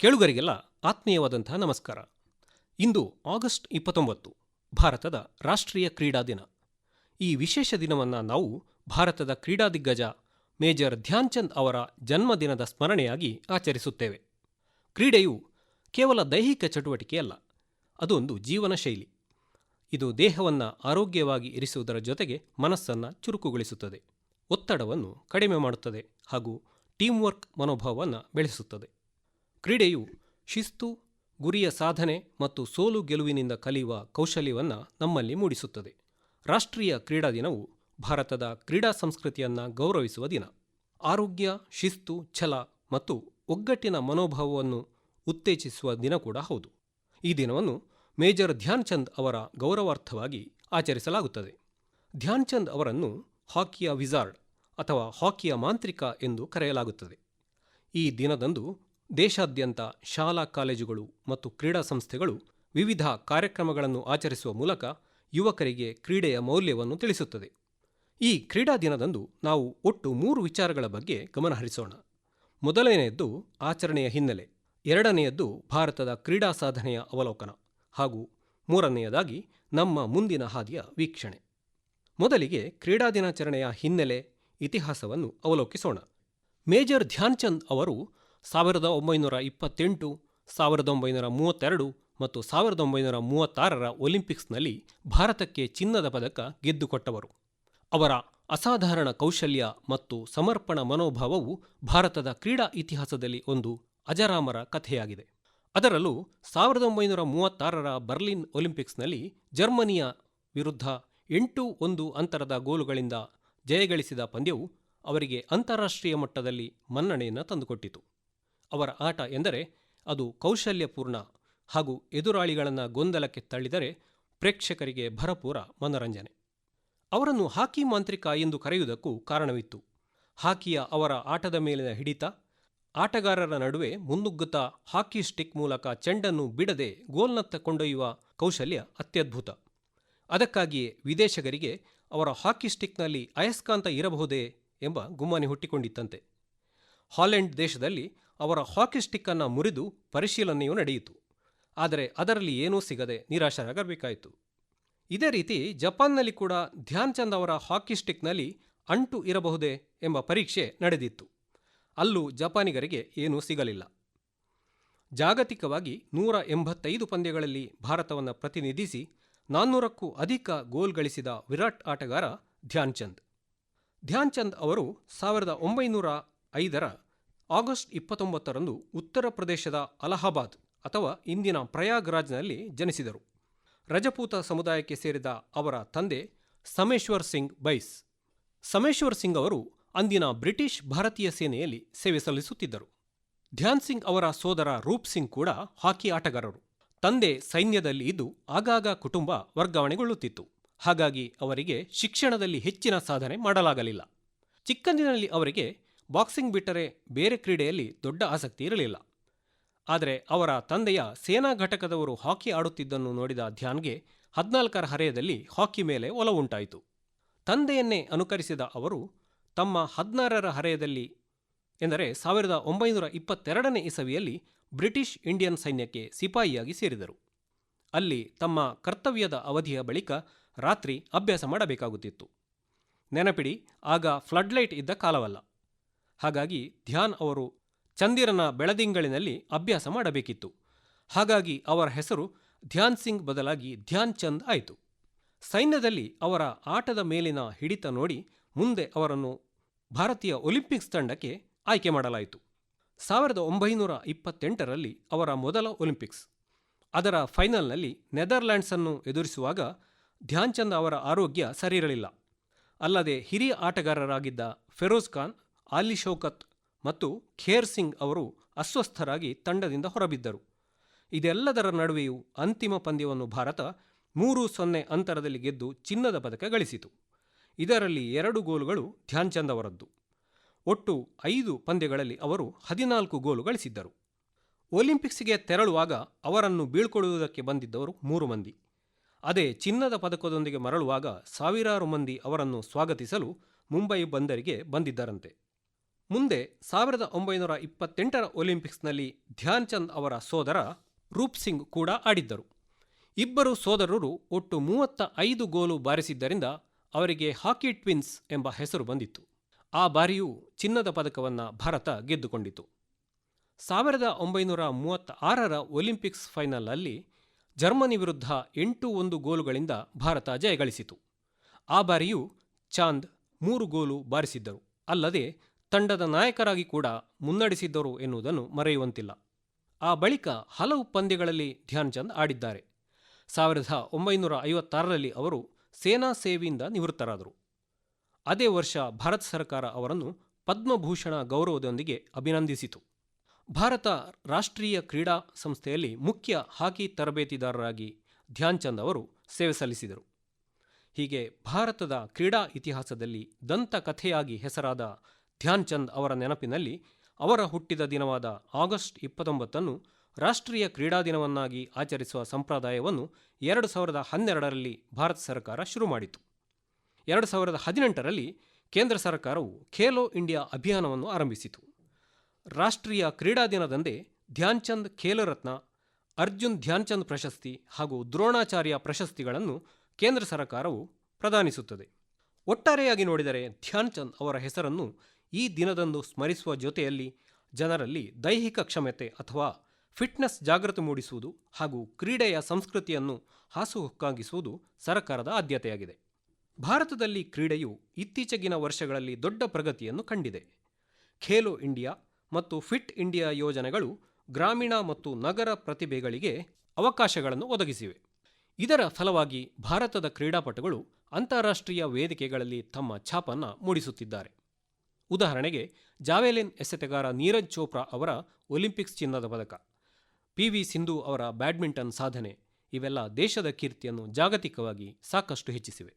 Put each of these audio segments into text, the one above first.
ಕೇಳುಗರಿಗೆಲ್ಲ ಆತ್ಮೀಯವಾದಂಥ ನಮಸ್ಕಾರ. ಇಂದು ಆಗಸ್ಟ್ ಇಪ್ಪತ್ತೊಂಬತ್ತು, ಭಾರತದ ರಾಷ್ಟ್ರೀಯ ಕ್ರೀಡಾ ದಿನ. ಈ ವಿಶೇಷ ದಿನವನ್ನು ನಾವು ಭಾರತದ ಕ್ರೀಡಾ ದಿಗ್ಗಜ ಮೇಜರ್ ಧ್ಯಾನ್ ಚಂದ್ ಅವರ ಜನ್ಮದಿನದ ಸ್ಮರಣೆಯಾಗಿ ಆಚರಿಸುತ್ತೇವೆ. ಕ್ರೀಡೆಯು ಕೇವಲ ದೈಹಿಕ ಚಟುವಟಿಕೆಯಲ್ಲ ಅದೊಂದು ಜೀವನ ಶೈಲಿ. ಇದು ದೇಹವನ್ನು ಆರೋಗ್ಯವಾಗಿ ಇರಿಸುವುದರ ಜೊತೆಗೆ ಮನಸ್ಸನ್ನು ಚುರುಕುಗೊಳಿಸುತ್ತದೆ, ಒತ್ತಡವನ್ನು ಕಡಿಮೆ ಮಾಡುತ್ತದೆ ಹಾಗೂ ಟೀಮ್ ವರ್ಕ್ ಮನೋಭಾವವನ್ನು ಬೆಳೆಸುತ್ತದೆ. ಕ್ರೀಡೆಯು ಶಿಸ್ತು, ಗುರಿಯ ಸಾಧನೆ ಮತ್ತು ಸೋಲು ಗೆಲುವಿನಿಂದ ಕಲಿಯುವ ಕೌಶಲ್ಯವನ್ನು ನಮ್ಮಲ್ಲಿ ಮೂಡಿಸುತ್ತದೆ. ರಾಷ್ಟ್ರೀಯ ಕ್ರೀಡಾ ದಿನವು ಭಾರತದ ಕ್ರೀಡಾ ಸಂಸ್ಕೃತಿಯನ್ನು ಗೌರವಿಸುವ ದಿನ. ಆರೋಗ್ಯ, ಶಿಸ್ತು, ಛಲ ಮತ್ತು ಒಗ್ಗಟ್ಟಿನ ಮನೋಭಾವವನ್ನು ಉತ್ತೇಜಿಸುವ ದಿನ ಕೂಡ ಹೌದು. ಈ ದಿನವನ್ನು ಮೇಜರ್ ಧ್ಯಾನ್ ಚಂದ್ ಅವರ ಗೌರವಾರ್ಥವಾಗಿ ಆಚರಿಸಲಾಗುತ್ತದೆ. ಧ್ಯಾನ್ ಚಂದ್ ಅವರನ್ನು ಹಾಕಿಯ ವಿಜಾರ್ಡ್ ಅಥವಾ ಹಾಕಿಯ ಮಾಂತ್ರಿಕ ಎಂದು ಕರೆಯಲಾಗುತ್ತದೆ. ಈ ದಿನದಂದು ದೇಶಾದ್ಯಂತ ಶಾಲಾ ಕಾಲೇಜುಗಳು ಮತ್ತು ಕ್ರೀಡಾ ಸಂಸ್ಥೆಗಳು ವಿವಿಧ ಕಾರ್ಯಕ್ರಮಗಳನ್ನು ಆಚರಿಸುವ ಮೂಲಕ ಯುವಕರಿಗೆ ಕ್ರೀಡೆಯ ಮೌಲ್ಯವನ್ನು ತಿಳಿಸುತ್ತದೆ. ಈ ಕ್ರೀಡಾ ದಿನದಂದು ನಾವು ಒಟ್ಟು ಮೂರು ವಿಚಾರಗಳ ಬಗ್ಗೆ ಗಮನಹರಿಸೋಣ ಮೊದಲನೆಯದ್ದು ಆಚರಣೆಯ ಹಿನ್ನೆಲೆ. ಎರಡನೆಯದ್ದು ಭಾರತದ ಕ್ರೀಡಾ ಸಾಧನೆಯ ಅವಲೋಕನ ಹಾಗೂ ಮೂರನೆಯದಾಗಿ ನಮ್ಮ ಮುಂದಿನ ಹಾದಿಯ ವೀಕ್ಷಣೆ. ಮೊದಲಿಗೆ ಕ್ರೀಡಾ ದಿನಾಚರಣೆಯ ಹಿನ್ನೆಲೆ ಇತಿಹಾಸವನ್ನು ಅವಲೋಕಿಸೋಣ. ಮೇಜರ್ ಧ್ಯಾನ್ಚಂದ್ ಅವರು ಸಾವಿರದ ಒಂಬೈನೂರ ಇಪ್ಪತ್ತೆಂಟು, ಸಾವಿರದ ಒಂಬೈನೂರ ಮೂವತ್ತೆರಡು ಮತ್ತು ಸಾವಿರದ ಒಂಬೈನೂರ ಮೂವತ್ತಾರರ ಒಲಿಂಪಿಕ್ಸ್ನಲ್ಲಿ ಭಾರತಕ್ಕೆ ಚಿನ್ನದ ಪದಕ ಗೆದ್ದುಕೊಟ್ಟವರು. ಅವರ ಅಸಾಧಾರಣ ಕೌಶಲ್ಯ ಮತ್ತು ಸಮರ್ಪಣ ಮನೋಭಾವವು ಭಾರತದ ಕ್ರೀಡಾ ಇತಿಹಾಸದಲ್ಲಿ ಒಂದು ಅಜರಾಮರ ಕಥೆಯಾಗಿದೆ. ಅದರಲ್ಲೂ ಸಾವಿರದ ಒಂಬೈನೂರ ಮೂವತ್ತಾರರ ಬರ್ಲಿನ್ ಒಲಿಂಪಿಕ್ಸ್ನಲ್ಲಿ ಜರ್ಮನಿಯ ವಿರುದ್ಧ ಎಂಟು ಒಂದು ಅಂತರದ ಗೋಲುಗಳಿಂದ ಜಯಗಳಿಸಿದ ಪಂದ್ಯವು ಅವರಿಗೆ ಅಂತಾರಾಷ್ಟ್ರೀಯ ಮಟ್ಟದಲ್ಲಿ ಮನ್ನಣೆಯನ್ನು ತಂದುಕೊಟ್ಟಿತು. ಅವರ ಆಟ ಎಂದರೆ ಅದು ಕೌಶಲ್ಯಪೂರ್ಣ ಹಾಗೂ ಎದುರಾಳಿಗಳನ್ನು ಗೊಂದಲಕ್ಕೆ ತಳ್ಳಿದರೆ ಪ್ರೇಕ್ಷಕರಿಗೆ ಭರಪೂರ ಮನರಂಜನೆ. ಅವರನ್ನು ಹಾಕಿ ಮಾಂತ್ರಿಕ ಎಂದು ಕರೆಯುವುದಕ್ಕೂ ಕಾರಣವಿತ್ತು. ಹಾಕಿಯ ಅವರ ಆಟದ ಮೇಲಿನ ಹಿಡಿತ, ಆಟಗಾರರ ನಡುವೆ ಮುನ್ನುಗ್ಗುತ್ತಾ ಹಾಕಿ ಸ್ಟಿಕ್ ಮೂಲಕ ಚೆಂಡನ್ನು ಬಿಡದೆ ಗೋಲ್ನತ್ತ ಕೊಂಡೊಯ್ಯುವ ಕೌಶಲ್ಯ ಅತ್ಯದ್ಭುತ. ಅದಕ್ಕಾಗಿಯೇ ವಿದೇಶಗರಿಗೆ ಅವರ ಹಾಕಿ ಸ್ಟಿಕ್ನಲ್ಲಿ ಅಯಸ್ಕಾಂತ ಇರಬಹುದೇ ಎಂಬ ಗುಮ್ಮನೆ ಹುಟ್ಟಿಕೊಂಡಿತ್ತಂತೆ. ಹಾಲೆಂಡ್ ದೇಶದಲ್ಲಿ ಅವರ ಹಾಕಿ ಸ್ಟಿಕ್ಕನ್ನು ಮುರಿದು ಪರಿಶೀಲನೆಯೂ ನಡೆಯಿತು. ಆದರೆ ಅದರಲ್ಲಿ ಏನೂ ಸಿಗದೆ ನಿರಾಶರಾಗಬೇಕಾಯಿತು. ಇದೇ ರೀತಿ ಜಪಾನ್ನಲ್ಲಿ ಕೂಡ ಧ್ಯಾನ್ ಚಂದ್ ಅವರ ಹಾಕಿ ಸ್ಟಿಕ್ನಲ್ಲಿ ಅಂಟು ಇರಬಹುದೇ ಎಂಬ ಪರೀಕ್ಷೆ ನಡೆದಿತ್ತು. ಅಲ್ಲೂ ಜಪಾನಿಗರಿಗೆ ಏನೂ ಸಿಗಲಿಲ್ಲ. ಜಾಗತಿಕವಾಗಿ ನೂರ ಎಂಬತ್ತೈದು ಪಂದ್ಯಗಳಲ್ಲಿ ಭಾರತವನ್ನು ಪ್ರತಿನಿಧಿಸಿ ನಾನ್ನೂರಕ್ಕೂ ಅಧಿಕ ಗೋಲ್ ಗಳಿಸಿದ ವಿರಾಟ್ ಆಟಗಾರ ಧ್ಯಾನ್ ಚಂದ್ ಧ್ಯಾನ್ ಚಂದ್ ಅವರು ಸಾವಿರದ ಒಂಬೈನೂರ ಐದರ ಆಗಸ್ಟ್ ಇಪ್ಪತ್ತೊಂಬತ್ತರಂದು ಉತ್ತರ ಪ್ರದೇಶದ ಅಲಹಾಬಾದ್ ಅಥವಾ ಇಂದಿನ ಪ್ರಯಾಗ್ರಾಜ್ನಲ್ಲಿ ಜನಿಸಿದರು. ರಜಪೂತ ಸಮುದಾಯಕ್ಕೆ ಸೇರಿದ ಅವರ ತಂದೆ ಸಮೇಶ್ವರ್ ಸಿಂಗ್ ಬೈಸ್. ಸಮೇಶ್ವರ್ ಸಿಂಗ್ ಅವರು ಅಂದಿನ ಬ್ರಿಟಿಷ್ ಭಾರತೀಯ ಸೇನೆಯಲ್ಲಿ ಸೇವೆ ಸಲ್ಲಿಸುತ್ತಿದ್ದರು. ಧ್ಯಾನ್ ಸಿಂಗ್ ಅವರ ಸೋದರ ರೂಪ್ ಸಿಂಗ್ ಕೂಡ ಹಾಕಿ ಆಟಗಾರರು. ತಂದೆ ಸೈನ್ಯದಲ್ಲಿ ಇದ್ದು ಆಗಾಗ ಕುಟುಂಬ ವರ್ಗಾವಣೆಗೊಳ್ಳುತ್ತಿತ್ತು. ಹಾಗಾಗಿ ಅವರಿಗೆ ಶಿಕ್ಷಣದಲ್ಲಿ ಹೆಚ್ಚಿನ ಸಾಧನೆ ಮಾಡಲಾಗಲಿಲ್ಲ. ಚಿಕ್ಕಂದಿನಲ್ಲಿ ಅವರಿಗೆ ಬಾಕ್ಸಿಂಗ್ ಬಿಟ್ಟರೆ ಬೇರೆ ಕ್ರೀಡೆಯಲ್ಲಿ ದೊಡ್ಡ ಆಸಕ್ತಿ ಇರಲಿಲ್ಲ. ಆದರೆ ಅವರ ತಂದೆಯ ಸೇನಾ ಘಟಕದವರು ಹಾಕಿ ಆಡುತ್ತಿದ್ದನ್ನು ನೋಡಿದ ಧ್ಯಾನ್ಗೆ ಹದಿನಾಲ್ಕರ ಹರೆಯದಲ್ಲಿ ಹಾಕಿ ಮೇಲೆ ಒಲವುಂಟಾಯಿತು ತಂದೆಯನ್ನೇ ಅನುಕರಿಸಿದ ಅವರು ತಮ್ಮ ಹದಿನಾರರ ಹರೆಯದಲ್ಲಿ ಎಂದರೆ ಸಾವಿರದ ಒಂಬೈನೂರ ಇಪ್ಪತ್ತೆರಡನೇ ಇಸವಿಯಲ್ಲಿ ಬ್ರಿಟಿಷ್ ಇಂಡಿಯನ್ ಸೈನ್ಯಕ್ಕೆ ಸಿಪಾಯಿಯಾಗಿ ಸೇರಿದರು. ಅಲ್ಲಿ ತಮ್ಮ ಕರ್ತವ್ಯದ ಅವಧಿಯ ಬಳಿಕ ರಾತ್ರಿ ಅಭ್ಯಾಸ ಮಾಡಬೇಕಾಗುತ್ತಿತ್ತು. ನೆನಪಿಡಿ, ಆಗ ಫ್ಲಡ್ಲೈಟ್ ಇದ್ದ ಕಾಲವಲ್ಲ. ಹಾಗಾಗಿ ಧ್ಯಾನ್ ಅವರು ಚಂದಿರನ ಬೆಳದಿಂಗಳಿನಲ್ಲಿ ಅಭ್ಯಾಸ ಮಾಡಬೇಕಿತ್ತು. ಹಾಗಾಗಿ ಅವರ ಹೆಸರು ಧ್ಯಾನ್ ಸಿಂಗ್ ಬದಲಾಗಿ ಧ್ಯಾನ್ ಚಂದ್ ಆಯಿತು. ಸೈನ್ಯದಲ್ಲಿ ಅವರ ಆಟದ ಮೇಲಿನ ಹಿಡಿತ ನೋಡಿ ಮುಂದೆ ಅವರನ್ನು ಭಾರತೀಯ ಒಲಿಂಪಿಕ್ಸ್ ತಂಡಕ್ಕೆ ಆಯ್ಕೆ ಮಾಡಲಾಯಿತು. ಸಾವಿರದ ಒಂಬೈನೂರ ಇಪ್ಪತ್ತೆಂಟರಲ್ಲಿ ಅವರ ಮೊದಲ ಒಲಿಂಪಿಕ್ಸ್. ಅದರ ಫೈನಲ್ನಲ್ಲಿ ನೆದರ್ಲ್ಯಾಂಡ್ಸನ್ನು ಎದುರಿಸುವಾಗ ಧ್ಯಾನ್ ಚಂದ್ ಅವರ ಆರೋಗ್ಯ ಸರಿಯಿರಲಿಲ್ಲ ಅಲ್ಲದೆ ಹಿರಿಯ ಆಟಗಾರರಾಗಿದ್ದ ಫೆರೋಜ್ ಖಾನ್ ಆಲಿ ಶೌಕತ್ ಮತ್ತು ಖೇರ್ ಸಿಂಗ್ ಅವರು ಅಸ್ವಸ್ಥರಾಗಿ ತಂಡದಿಂದ ಹೊರಬಿದ್ದರು. ಇದೆಲ್ಲದರ ನಡುವೆಯೂ ಅಂತಿಮ ಪಂದ್ಯವನ್ನು ಭಾರತ ಮೂರು ಸೊನ್ನೆ ಅಂತರದಲ್ಲಿ ಗೆದ್ದು ಚಿನ್ನದ ಪದಕ ಗಳಿಸಿತು. ಇದರಲ್ಲಿ ಎರಡು ಗೋಲುಗಳು ಧ್ಯಾನ್ ಚಂದ್ ಅವರದ್ದು. ಒಟ್ಟು ಐದು ಪಂದ್ಯಗಳಲ್ಲಿ ಅವರು ಹದಿನಾಲ್ಕು ಗೋಲು ಗಳಿಸಿದ್ದರು. ಒಲಿಂಪಿಕ್ಸ್ಗೆ ತೆರಳುವಾಗ ಅವರನ್ನು ಬೀಳ್ಕೊಳ್ಳುವುದಕ್ಕೆ ಬಂದಿದ್ದವರು ಮೂರು ಮಂದಿ. ಅದೇ ಚಿನ್ನದ ಪದಕದೊಂದಿಗೆ ಮರಳುವಾಗ ಸಾವಿರಾರು ಮಂದಿ ಅವರನ್ನು ಸ್ವಾಗತಿಸಲು ಮುಂಬೈ ಬಂದರಿಗೆ ಬಂದಿದ್ದರಂತೆ. ಮುಂದೆ ಸಾವಿರದ ಒಂಬೈನೂರ ಇಪ್ಪತ್ತೆಂಟರ ಒಲಿಂಪಿಕ್ಸ್ನಲ್ಲಿ ಧ್ಯಾನ್ ಚಂದ್ ಅವರ ಸೋದರ ರೂಪ್ ಸಿಂಗ್ ಕೂಡ ಆಡಿದ್ದರು. ಇಬ್ಬರು ಸೋದರರು ಒಟ್ಟು ಮೂವತ್ತ ಐದು ಗೋಲು ಬಾರಿಸಿದ್ದರಿಂದ ಅವರಿಗೆ ಹಾಕಿ ಟ್ವಿನ್ಸ್ ಎಂಬ ಹೆಸರು ಬಂದಿತ್ತು. ಆ ಬಾರಿಯೂ ಚಿನ್ನದ ಪದಕವನ್ನು ಭಾರತ ಗೆದ್ದುಕೊಂಡಿತು. ಸಾವಿರದ ಒಂಬೈನೂರ ಮೂವತ್ತ ಆರರ ಒಲಿಂಪಿಕ್ಸ್ ಫೈನಲ್ನಲ್ಲಿ ಜರ್ಮನಿ ವಿರುದ್ಧ ಎಂಟು ಒಂದು ಗೋಲುಗಳಿಂದ ಭಾರತ ಜಯಗಳಿಸಿತು. ಆ ಬಾರಿಯೂ ಚಾಂದ್ ಮೂರು ಗೋಲು ಬಾರಿಸಿದ್ದರು. ಅಲ್ಲದೆ ತಂಡದ ನಾಯಕರಾಗಿ ಕೂಡ ಮುನ್ನಡೆಸಿದ್ದರು ಎನ್ನುವುದನ್ನು ಮರೆಯುವಂತಿಲ್ಲ. ಆ ಬಳಿಕ ಹಲವು ಪಂದ್ಯಗಳಲ್ಲಿ ಧ್ಯಾನ್ ಚಂದ್ ಆಡಿದ್ದಾರೆ. ಸಾವಿರದ ಒಂಬೈನೂರ ಐವತ್ತಾರರಲ್ಲಿ ಅವರು ಸೇನಾ ಸೇವೆಯಿಂದ ನಿವೃತ್ತರಾದರು. ಅದೇ ವರ್ಷ ಭಾರತ ಸರ್ಕಾರ ಅವರನ್ನು ಪದ್ಮಭೂಷಣ ಗೌರವದೊಂದಿಗೆ ಅಭಿನಂದಿಸಿತು. ಭಾರತ ರಾಷ್ಟ್ರೀಯ ಕ್ರೀಡಾ ಸಂಸ್ಥೆಯಲ್ಲಿ ಮುಖ್ಯ ಹಾಕಿ ತರಬೇತಿದಾರರಾಗಿ ಧ್ಯಾನ್ ಚಂದ್ ಅವರು ಸೇವೆ ಸಲ್ಲಿಸಿದರು. ಹೀಗೆ ಭಾರತದ ಕ್ರೀಡಾ ಇತಿಹಾಸದಲ್ಲಿ ದಂತಕಥೆಯಾಗಿ ಹೆಸರಾದ ಧ್ಯಾನ್ ಚಂದ್ ಅವರ ನೆನಪಿನಲ್ಲಿ ಅವರ ಹುಟ್ಟಿದ ದಿನವಾದ ಆಗಸ್ಟ್ ಇಪ್ಪತ್ತೊಂಬತ್ತನ್ನು ರಾಷ್ಟ್ರೀಯ ಕ್ರೀಡಾ ದಿನವನ್ನಾಗಿ ಆಚರಿಸುವ ಸಂಪ್ರದಾಯವನ್ನು ಎರಡು ಸಾವಿರದ ಹನ್ನೆರಡರಲ್ಲಿ ಭಾರತ ಸರ್ಕಾರ ಶುರು ಮಾಡಿತು. ಎರಡು ಸಾವಿರದ ಹದಿನೆಂಟರಲ್ಲಿ ಕೇಂದ್ರ ಸರ್ಕಾರವು ಖೇಲೋ ಇಂಡಿಯಾ ಅಭಿಯಾನವನ್ನು ಆರಂಭಿಸಿತು. ರಾಷ್ಟ್ರೀಯ ಕ್ರೀಡಾ ದಿನದಂದೇ ಧ್ಯಾನ್ ಚಂದ್ ಖೇಲರತ್ನ, ಅರ್ಜುನ್ ಧ್ಯಾನ್ ಚಂದ್ ಪ್ರಶಸ್ತಿ ಹಾಗೂ ದ್ರೋಣಾಚಾರ್ಯ ಪ್ರಶಸ್ತಿಗಳನ್ನು ಕೇಂದ್ರ ಸರ್ಕಾರವು ಪ್ರದಾನಿಸುತ್ತದೆ. ಒಟ್ಟಾರೆಯಾಗಿ ನೋಡಿದರೆ ಧ್ಯಾನ್ ಚಂದ್ ಅವರ ಹೆಸರನ್ನು ಈ ದಿನದಂದು ಸ್ಮರಿಸುವ ಜೊತೆಯಲ್ಲಿ ಜನರಲ್ಲಿ ದೈಹಿಕ ಕ್ಷಮತೆ ಅಥವಾ ಫಿಟ್ನೆಸ್ ಜಾಗೃತಿ ಮೂಡಿಸುವುದು ಹಾಗೂ ಕ್ರೀಡೆಯ ಸಂಸ್ಕೃತಿಯನ್ನು ಹಾಸುಹೊಕ್ಕಾಗಿಸುವುದು ಸರ್ಕಾರದ ಆದ್ಯತೆಯಾಗಿದೆ. ಭಾರತದಲ್ಲಿ ಕ್ರೀಡೆಯು ಇತ್ತೀಚೆಗಿನ ವರ್ಷಗಳಲ್ಲಿ ದೊಡ್ಡ ಪ್ರಗತಿಯನ್ನು ಕಂಡಿದೆ. ಖೇಲೋ ಇಂಡಿಯಾ ಮತ್ತು ಫಿಟ್ ಇಂಡಿಯಾ ಯೋಜನೆಗಳು ಗ್ರಾಮೀಣ ಮತ್ತು ನಗರ ಪ್ರತಿಭೆಗಳಿಗೆ ಅವಕಾಶಗಳನ್ನು ಒದಗಿಸಿವೆ. ಇದರ ಫಲವಾಗಿ ಭಾರತದ ಕ್ರೀಡಾಪಟುಗಳು ಅಂತಾರಾಷ್ಟ್ರೀಯ ವೇದಿಕೆಗಳಲ್ಲಿ ತಮ್ಮ ಛಾಪನ್ನು ಮೂಡಿಸುತ್ತಿದ್ದಾರೆ. ಉದಾಹರಣೆಗೆ, ಜಾವೆಲಿನ್ ಎಸೆತಗಾರ ನೀರಜ್ ಚೋಪ್ರಾ ಅವರ ಒಲಿಂಪಿಕ್ಸ್ ಚಿನ್ನದ ಪದಕ, ಪಿ ವಿ ಸಿಂಧು ಅವರ ಬ್ಯಾಡ್ಮಿಂಟನ್ ಸಾಧನೆ, ಇವೆಲ್ಲ ದೇಶದ ಕೀರ್ತಿಯನ್ನು ಜಾಗತಿಕವಾಗಿ ಸಾಕಷ್ಟು ಹೆಚ್ಚಿಸಿವೆ.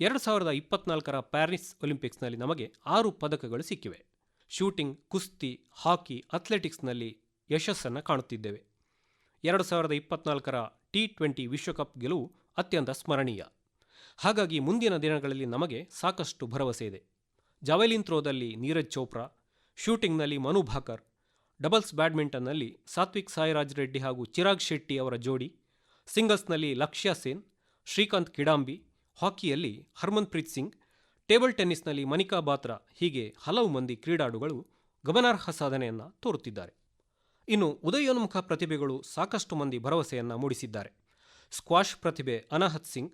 ಎರಡು ಸಾವಿರದ ಇಪ್ಪತ್ನಾಲ್ಕರ ಪ್ಯಾರಿಸ್ ಒಲಿಂಪಿಕ್ಸ್ನಲ್ಲಿ ನಮಗೆ ಆರು ಪದಕಗಳು ಸಿಕ್ಕಿವೆ. ಶೂಟಿಂಗ್, ಕುಸ್ತಿ, ಹಾಕಿ, ಅಥ್ಲೆಟಿಕ್ಸ್ನಲ್ಲಿ ಯಶಸ್ಸನ್ನು ಕಾಣುತ್ತಿದ್ದೇವೆ. ಎರಡು ಸಾವಿರದ ಇಪ್ಪತ್ನಾಲ್ಕರ ಟಿ ಟ್ವೆಂಟಿ ವಿಶ್ವಕಪ್ ಗೆಲುವು ಅತ್ಯಂತ ಸ್ಮರಣೀಯ. ಹಾಗಾಗಿ ಮುಂದಿನ ದಿನಗಳಲ್ಲಿ ನಮಗೆ ಸಾಕಷ್ಟು ಭರವಸೆ ಇದೆ. ಜಾವೆಲಿನ್ ಥ್ರೋದಲ್ಲಿ ನೀರಜ್ ಚೋಪ್ರಾ, ಶೂಟಿಂಗ್ನಲ್ಲಿ ಮನು ಭಾಕರ್, ಡಬಲ್ಸ್ ಬ್ಯಾಡ್ಮಿಂಟನ್ನಲ್ಲಿ ಸಾತ್ವಿಕ್ ಸಾಯಿರಾಜ್ ರೆಡ್ಡಿ ಹಾಗೂ ಚಿರಾಗ್ ಶೆಟ್ಟಿ ಅವರ ಜೋಡಿ, ಸಿಂಗಲ್ಸ್ನಲ್ಲಿ ಲಕ್ಷ್ಯ ಸೇನ್, ಶ್ರೀಕಾಂತ್ ಕಿಡಾಂಬಿ, ಹಾಕಿಯಲ್ಲಿ ಹರ್ಮನ್ಪ್ರೀತ್ ಸಿಂಗ್, ಟೇಬಲ್ ಟೆನ್ನಿಸ್ನಲ್ಲಿ ಮನಿಕಾ ಬಾತ್ರಾ ಹೀಗೆ ಹಲವು ಮಂದಿ ಕ್ರೀಡಾಡುಗಳು ಗಮನಾರ್ಹ ಸಾಧನೆಯನ್ನು ತೋರುತ್ತಿದ್ದಾರೆ. ಇನ್ನು ಉದಯೋನ್ಮುಖ ಪ್ರತಿಭೆಗಳು ಸಾಕಷ್ಟು ಮಂದಿ ಭರವಸೆಯನ್ನು ಮೂಡಿಸಿದ್ದಾರೆ. ಸ್ಕ್ವಾಷ್ ಪ್ರತಿಭೆ ಅನಾಹತ್ ಸಿಂಗ್,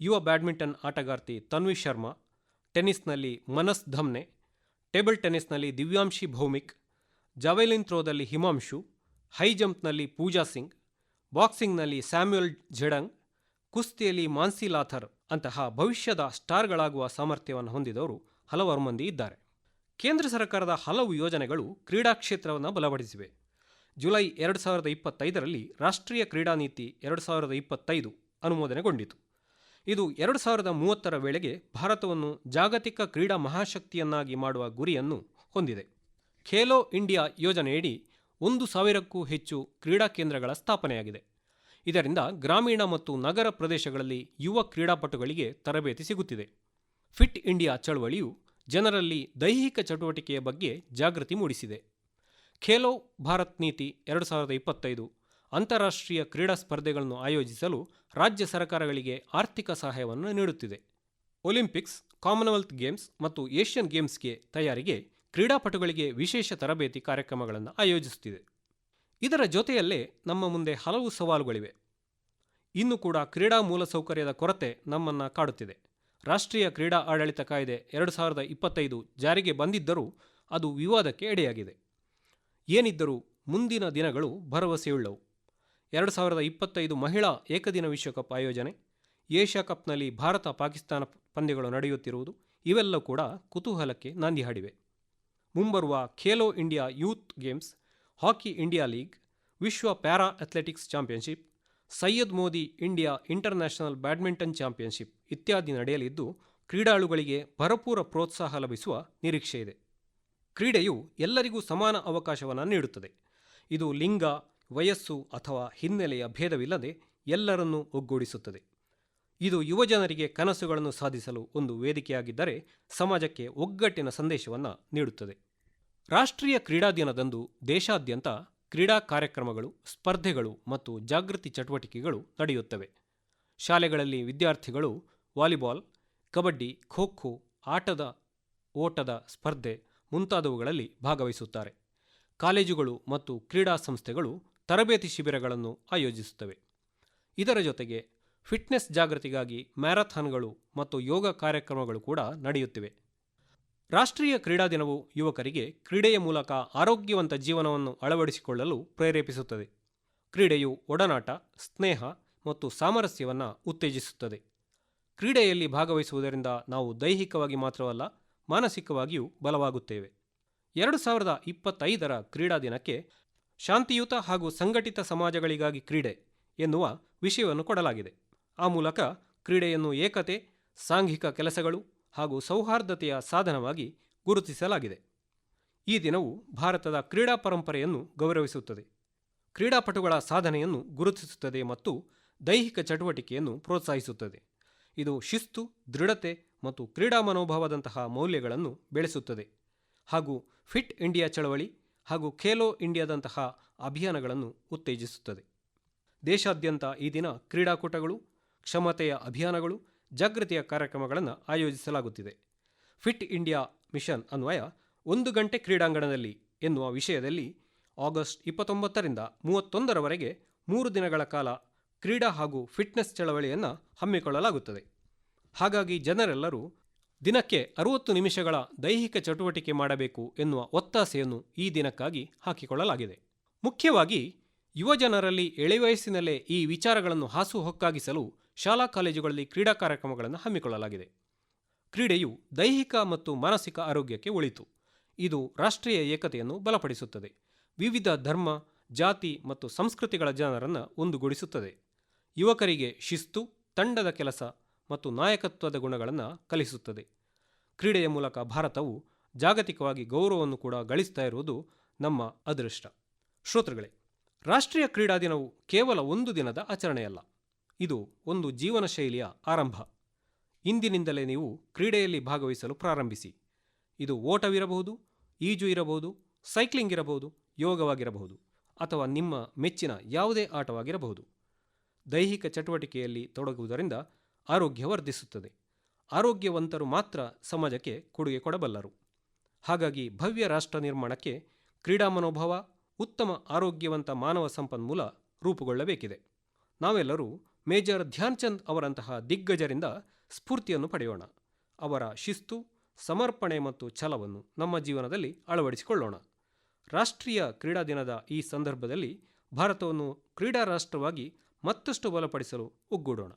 ಯುವ ಬ್ಯಾಡ್ಮಿಂಟನ್ ಆಟಗಾರ್ತಿ ತನ್ವಿ ಶರ್ಮಾ ಟೆನ್ನಿಸ್ನಲ್ಲಿ ಮನಸ್ ಧಮ್ನೆ, ಟೇಬಲ್ ಟೆನ್ನಿಸ್ನಲ್ಲಿ ದಿವ್ಯಾಂಶಿ ಭೌಮಿಕ್, ಜಾವೆಲಿನ್ ಥ್ರೋದಲ್ಲಿ ಹಿಮಾಂಶು, ಹೈ ಜಂಪ್ನಲ್ಲಿ ಪೂಜಾ ಸಿಂಗ್, ಬಾಕ್ಸಿಂಗ್ನಲ್ಲಿ ಸ್ಯಾಮ್ಯುಯಲ್ ಝೆಡಂಗ್, ಕುಸ್ತಿಯಲ್ಲಿ ಮಾನ್ಸಿ ಲಾಥರ್ ಅಂತಹ ಭವಿಷ್ಯದ ಸ್ಟಾರ್ಗಳಾಗುವ ಸಾಮರ್ಥ್ಯವನ್ನು ಹೊಂದಿದವರು ಹಲವಾರು ಮಂದಿ ಇದ್ದಾರೆ. ಕೇಂದ್ರ ಸರ್ಕಾರದ ಹಲವು ಯೋಜನೆಗಳು ಕ್ರೀಡಾ ಕ್ಷೇತ್ರವನ್ನು ಬಲಪಡಿಸಿವೆ. ಜುಲೈ ಎರಡು ಸಾವಿರದ ಇಪ್ಪತ್ತೈದರಲ್ಲಿ ರಾಷ್ಟ್ರೀಯ ಕ್ರೀಡಾ ನೀತಿ ಎರಡು ಸಾವಿರದ ಇಪ್ಪತ್ತೈದು ಅನುಮೋದನೆಗೊಂಡಿತು. ಇದು ಎರಡು ಸಾವಿರದ ಮೂವತ್ತರ ವೇಳೆಗೆ ಭಾರತವನ್ನು ಜಾಗತಿಕ ಕ್ರೀಡಾ ಮಹಾಶಕ್ತಿಯನ್ನಾಗಿ ಮಾಡುವ ಗುರಿಯನ್ನು ಹೊಂದಿದೆ. ಖೇಲೋ ಇಂಡಿಯಾ ಯೋಜನೆಯಡಿ ಒಂದು ಸಾವಿರಕ್ಕೂ ಹೆಚ್ಚು ಕ್ರೀಡಾ ಕೇಂದ್ರಗಳ ಸ್ಥಾಪನೆಯಾಗಿದೆ. ಇದರಿಂದ ಗ್ರಾಮೀಣ ಮತ್ತು ನಗರ ಪ್ರದೇಶಗಳಲ್ಲಿ ಯುವ ಕ್ರೀಡಾಪಟುಗಳಿಗೆ ತರಬೇತಿ ಸಿಗುತ್ತಿದೆ. ಫಿಟ್ ಇಂಡಿಯಾ ಚಳವಳಿಯು ಜನರಲ್ಲಿ ದೈಹಿಕ ಚಟುವಟಿಕೆಯ ಬಗ್ಗೆ ಜಾಗೃತಿ ಮೂಡಿಸಿದೆ. ಖೇಲೋ ಭಾರತ್ ನೀತಿ ಎರಡು ಸಾವಿರದ ಇಪ್ಪತ್ತೈದು ಅಂತಾರಾಷ್ಟ್ರೀಯ ಕ್ರೀಡಾ ಸ್ಪರ್ಧೆಗಳನ್ನು ಆಯೋಜಿಸಲು ರಾಜ್ಯ ಸರ್ಕಾರಗಳಿಗೆ ಆರ್ಥಿಕ ಸಹಾಯವನ್ನು ನೀಡುತ್ತಿದೆ. ಒಲಿಂಪಿಕ್ಸ್, ಕಾಮನ್ವೆಲ್ತ್ ಗೇಮ್ಸ್ ಮತ್ತು ಏಷ್ಯನ್ ಗೇಮ್ಸ್ಗೆ ತಯಾರಿಗೆ ಕ್ರೀಡಾಪಟುಗಳಿಗೆ ವಿಶೇಷ ತರಬೇತಿ ಕಾರ್ಯಕ್ರಮಗಳನ್ನು ಆಯೋಜಿಸುತ್ತಿದೆ. ಇದರ ಜೊತೆಯಲ್ಲೇ ನಮ್ಮ ಮುಂದೆ ಹಲವು ಸವಾಲುಗಳಿವೆ. ಇನ್ನು ಕೂಡ ಕ್ರೀಡಾ ಮೂಲಸೌಕರ್ಯದ ಕೊರತೆ ನಮ್ಮನ್ನು ಕಾಡುತ್ತಿದೆ. ರಾಷ್ಟ್ರೀಯ ಕ್ರೀಡಾ ಆಡಳಿತ ಕಾಯ್ದೆ ಎರಡು ಸಾವಿರದ ಇಪ್ಪತ್ತೈದು ಜಾರಿಗೆ ಬಂದಿದ್ದರೂ ಅದು ವಿವಾದಕ್ಕೆ ಎಡೆಯಾಗಿದೆ. ಏನಿದ್ದರೂ ಮುಂದಿನ ದಿನಗಳು ಭರವಸೆಯುಳ್ಳವು. ಎರಡು ಸಾವಿರದ ಇಪ್ಪತ್ತೈದು ಮಹಿಳಾ ಏಕದಿನ ವಿಶ್ವಕಪ್ ಆಯೋಜನೆ, ಏಷ್ಯಾ ಕಪ್ನಲ್ಲಿ ಭಾರತ ಪಾಕಿಸ್ತಾನ ಪಂದ್ಯಗಳು ನಡೆಯುತ್ತಿರುವುದು ಇವೆಲ್ಲ ಕೂಡ ಕುತೂಹಲಕ್ಕೆ ನಾಂದಿ ಹಾಡಿವೆ. ಮುಂಬರುವ Khelo India Youth Games, Hockey India League, ವಿಶ್ವ Para Athletics Championship, Syed Modi India International Badminton Championship ಇತ್ಯಾದಿ ನಡೆಯಲಿದ್ದು, ಕ್ರೀಡಾಳುಗಳಿಗೆ ಭರಪೂರ ಪ್ರೋತ್ಸಾಹ ಲಭಿಸುವ ನಿರೀಕ್ಷೆ ಇದೆ ಕ್ರೀಡೆಯು ಎಲ್ಲರಿಗೂ ಸಮಾನ ಅವಕಾಶವನ್ನು ನೀಡುತ್ತದೆ. ಇದು ಲಿಂಗ ವಯಸ್ಸು ಅಥವಾ ಹಿನ್ನೆಲೆಯ ಭೇದವಿಲ್ಲದೆ ಎಲ್ಲರನ್ನೂ ಒಗ್ಗೂಡಿಸುತ್ತದೆ. ಇದು ಯುವಜನರಿಗೆ ಕನಸುಗಳನ್ನು ಸಾಧಿಸಲು ಒಂದು ವೇದಿಕೆಯಾಗಿದ್ದರೆ ಸಮಾಜಕ್ಕೆ ಒಗ್ಗಟ್ಟಿನ ಸಂದೇಶವನ್ನು ನೀಡುತ್ತದೆ. ರಾಷ್ಟ್ರೀಯ ಕ್ರೀಡಾ ದಿನದಂದು ದೇಶಾದ್ಯಂತ ಕ್ರೀಡಾ ಕಾರ್ಯಕ್ರಮಗಳು, ಸ್ಪರ್ಧೆಗಳು ಮತ್ತು ಜಾಗೃತಿ ಚಟುವಟಿಕೆಗಳು ನಡೆಯುತ್ತವೆ. ಶಾಲೆಗಳಲ್ಲಿ ವಿದ್ಯಾರ್ಥಿಗಳು ವಾಲಿಬಾಲ್, ಕಬಡ್ಡಿ ಖೋ ಖೋ ಆಟದ, ಓಟದ ಸ್ಪರ್ಧೆ ಮುಂತಾದವುಗಳಲ್ಲಿ ಭಾಗವಹಿಸುತ್ತಾರೆ. ಕಾಲೇಜುಗಳು ಮತ್ತು ಕ್ರೀಡಾ ಸಂಸ್ಥೆಗಳು ತರಬೇತಿ ಶಿಬಿರಗಳನ್ನು ಆಯೋಜಿಸುತ್ತವೆ. ಇದರ ಜೊತೆಗೆ ಫಿಟ್ನೆಸ್ ಜಾಗೃತಿಗಾಗಿ ಮ್ಯಾರಥಾನ್ಗಳು ಮತ್ತು ಯೋಗ ಕಾರ್ಯಕ್ರಮಗಳು ಕೂಡ ನಡೆಯುತ್ತಿವೆ. ರಾಷ್ಟ್ರೀಯ ಕ್ರೀಡಾ ದಿನವು ಯುವಕರಿಗೆ ಕ್ರೀಡೆಯ ಮೂಲಕ ಆರೋಗ್ಯವಂತ ಜೀವನವನ್ನು ಅಳವಡಿಸಿಕೊಳ್ಳಲು ಪ್ರೇರೇಪಿಸುತ್ತದೆ. ಕ್ರೀಡೆಯು ಒಡನಾಟ, ಸ್ನೇಹ ಮತ್ತು ಸಾಮರಸ್ಯವನ್ನು ಉತ್ತೇಜಿಸುತ್ತದೆ. ಕ್ರೀಡೆಯಲ್ಲಿ ಭಾಗವಹಿಸುವುದರಿಂದ ನಾವು ದೈಹಿಕವಾಗಿ ಮಾತ್ರವಲ್ಲ, ಮಾನಸಿಕವಾಗಿಯೂ ಬಲವಾಗುತ್ತೇವೆ. ಎರಡು ಸಾವಿರದ ಇಪ್ಪತ್ತೈದರ ಕ್ರೀಡಾ ದಿನಕ್ಕೆ ಶಾಂತಿಯುತ ಹಾಗೂ ಸಂಘಟಿತ ಸಮಾಜಗಳಿಗಾಗಿ ಕ್ರೀಡೆ ಎನ್ನುವ ವಿಷಯವನ್ನು ಕೊಡಲಾಗಿದೆ. ಆ ಮೂಲಕ ಕ್ರೀಡೆಯನ್ನು ಏಕತೆ, ಸಾಂಘಿಕ ಕೆಲಸಗಳು ಹಾಗೂ ಸೌಹಾರ್ದತೆಯ ಸಾಧನವಾಗಿ ಗುರುತಿಸಲಾಗಿದೆ. ಈ ದಿನವು ಭಾರತದ ಕ್ರೀಡಾ ಪರಂಪರೆಯನ್ನು ಗೌರವಿಸುತ್ತದೆ. ಕ್ರೀಡಾಪಟುಗಳ ಸಾಧನೆಯನ್ನು ಗುರುತಿಸುತ್ತದೆ ಮತ್ತು ದೈಹಿಕ ಚಟುವಟಿಕೆಯನ್ನು ಪ್ರೋತ್ಸಾಹಿಸುತ್ತದೆ. ಇದು ಶಿಸ್ತು, ದೃಢತೆ ಮತ್ತು ಕ್ರೀಡಾ ಮನೋಭಾವದಂತಹ ಮೌಲ್ಯಗಳನ್ನು ಬೆಳೆಸುತ್ತದೆ. ಹಾಗೂ ಫಿಟ್ ಇಂಡಿಯಾ ಚಳವಳಿ ಹಾಗೂ ಖೇಲೋ ಇಂಡಿಯಾದಂತಹ ಅಭಿಯಾನಗಳನ್ನು ಉತ್ತೇಜಿಸುತ್ತದೆ. ದೇಶಾದ್ಯಂತ ಈ ದಿನ ಕ್ರೀಡಾಕೂಟಗಳು, ಕ್ಷಮತೆಯ ಅಭಿಯಾನಗಳು, ಜಾಗೃತಿಯ ಕಾರ್ಯಕ್ರಮಗಳನ್ನು ಆಯೋಜಿಸಲಾಗುತ್ತಿದೆ. ಫಿಟ್ ಇಂಡಿಯಾ ಮಿಷನ್ ಅನ್ವಯ ಒಂದು ಗಂಟೆ ಕ್ರೀಡಾಂಗಣದಲ್ಲಿ ಎನ್ನುವ ವಿಷಯದಲ್ಲಿ ಆಗಸ್ಟ್ ಇಪ್ಪತ್ತೊಂಬತ್ತರಿಂದ ಮೂವತ್ತೊಂದರವರೆಗೆ ಮೂರು ದಿನಗಳ ಕಾಲ ಕ್ರೀಡಾ ಹಾಗೂ ಫಿಟ್ನೆಸ್ ಚಳವಳಿಯನ್ನು ಹಮ್ಮಿಕೊಳ್ಳಲಾಗುತ್ತದೆ. ಹಾಗಾಗಿ ಜನರೆಲ್ಲರೂ ದಿನಕ್ಕೆ ಅರುವತ್ತು ನಿಮಿಷಗಳ ದೈಹಿಕ ಚಟುವಟಿಕೆ ಮಾಡಬೇಕು ಎನ್ನುವ ಒತ್ತಾಸೆಯನ್ನು ಈ ದಿನಕ್ಕಾಗಿ ಹಾಕಿಕೊಳ್ಳಲಾಗಿದೆ. ಮುಖ್ಯವಾಗಿ, ಯುವಜನರಲ್ಲಿ ಎಳೆವಯಸ್ಸಿನಲ್ಲೇ ಈ ವಿಚಾರಗಳನ್ನು ಹಾಸುಹೊಕ್ಕಾಗಿಸಲು ಶಾಲಾ ಕಾಲೇಜುಗಳಲ್ಲಿ ಕ್ರೀಡಾ ಕಾರ್ಯಕ್ರಮಗಳನ್ನು ಹಮ್ಮಿಕೊಳ್ಳಲಾಗಿದೆ. ಕ್ರೀಡೆಯು ದೈಹಿಕ ಮತ್ತು ಮಾನಸಿಕ ಆರೋಗ್ಯಕ್ಕೆ ಒಳಿತು. ಇದು ರಾಷ್ಟ್ರೀಯ ಏಕತೆಯನ್ನು ಬಲಪಡಿಸುತ್ತದೆ. ವಿವಿಧ ಧರ್ಮ, ಜಾತಿ ಮತ್ತು ಸಂಸ್ಕೃತಿಗಳ ಜನರನ್ನು ಒಂದುಗೂಡಿಸುತ್ತದೆ. ಯುವಕರಿಗೆ ಶಿಸ್ತು, ತಂಡದ ಕೆಲಸ ಮತ್ತು ನಾಯಕತ್ವದ ಗುಣಗಳನ್ನು ಕಲಿಸುತ್ತದೆ. ಕ್ರೀಡೆಯ ಮೂಲಕ ಭಾರತವು ಜಾಗತಿಕವಾಗಿ ಗೌರವವನ್ನು ಕೂಡ ಗಳಿಸ್ತಾ ಇರುವುದು ನಮ್ಮ ಅದೃಷ್ಟ. ಶ್ರೋತೃಗಳೇ, ರಾಷ್ಟ್ರೀಯ ಕ್ರೀಡಾ ದಿನವು ಕೇವಲ ಒಂದು ದಿನದ ಆಚರಣೆಯಲ್ಲ, ಇದು ಒಂದು ಜೀವನ ಶೈಲಿಯ ಆರಂಭ. ಇಂದಿನಿಂದಲೇ ನೀವು ಕ್ರೀಡೆಯಲ್ಲಿ ಭಾಗವಹಿಸಲು ಪ್ರಾರಂಭಿಸಿ. ಇದು ಓಟವಿರಬಹುದು, ಈಜು ಇರಬಹುದು, ಸೈಕ್ಲಿಂಗ್ ಇರಬಹುದು, ಯೋಗವಾಗಿರಬಹುದು, ಅಥವಾ ನಿಮ್ಮ ಮೆಚ್ಚಿನ ಯಾವುದೇ ಆಟವಾಗಿರಬಹುದು. ದೈಹಿಕ ಚಟುವಟಿಕೆಯಲ್ಲಿ ತೊಡಗುವುದರಿಂದ ಆರೋಗ್ಯ ವರ್ಧಿಸುತ್ತದೆ. ಆರೋಗ್ಯವಂತರು ಮಾತ್ರ ಸಮಾಜಕ್ಕೆ ಕೊಡುಗೆ ಕೊಡಬಲ್ಲರು. ಹಾಗಾಗಿ ಭವ್ಯ ರಾಷ್ಟ್ರ ನಿರ್ಮಾಣಕ್ಕೆ ಕ್ರೀಡಾ ಮನೋಭಾವ, ಉತ್ತಮ ಆರೋಗ್ಯವಂತ ಮಾನವ ಸಂಪನ್ಮೂಲ ರೂಪುಗೊಳ್ಳಬೇಕಿದೆ. ನಾವೆಲ್ಲರೂ ಮೇಜರ್ ಧ್ಯಾನ್ಚಂದ್ ಅವರಂತಹ ದಿಗ್ಗಜರಿಂದ ಸ್ಫೂರ್ತಿಯನ್ನು ಪಡೆಯೋಣ. ಅವರ ಶಿಸ್ತು, ಸಮರ್ಪಣೆ ಮತ್ತು ಛಲವನ್ನು ನಮ್ಮ ಜೀವನದಲ್ಲಿ ಅಳವಡಿಸಿಕೊಳ್ಳೋಣ. ರಾಷ್ಟ್ರೀಯ ಕ್ರೀಡಾ ದಿನದ ಈ ಸಂದರ್ಭದಲ್ಲಿ ಭಾರತವನ್ನು ಕ್ರೀಡಾ ರಾಷ್ಟ್ರವಾಗಿ ಮತ್ತಷ್ಟು ಬಲಪಡಿಸಲು ಒಗ್ಗೂಡೋಣ.